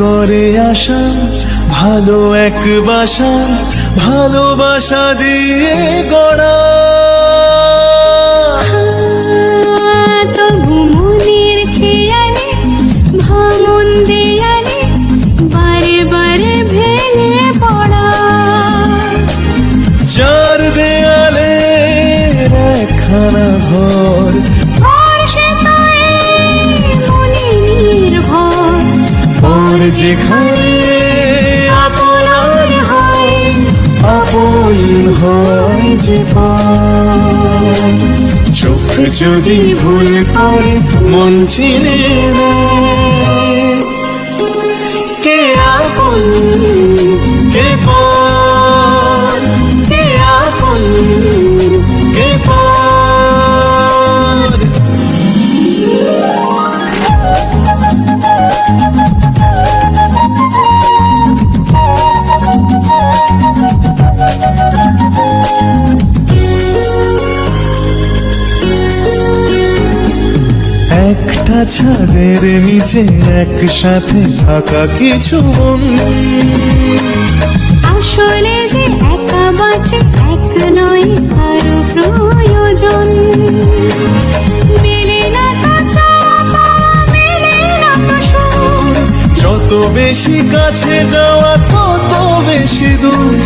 করে আসা ভালো এক বাসা ভালোবাসা দিয়ে গড়া। তবু মনের খেয়ালে ভাঙন যেখানে আপনার হয় আপন হয় যে। চোখ যদি ভুল করে মন চিনে কে আপন ছাদের নিচে একসাথে থাকা কিছু মন আসলে যে একা বাঁচে এক নয় কারও প্রয়োজন। যত বেশি কাছে যাওয়া তত বেশি দূর।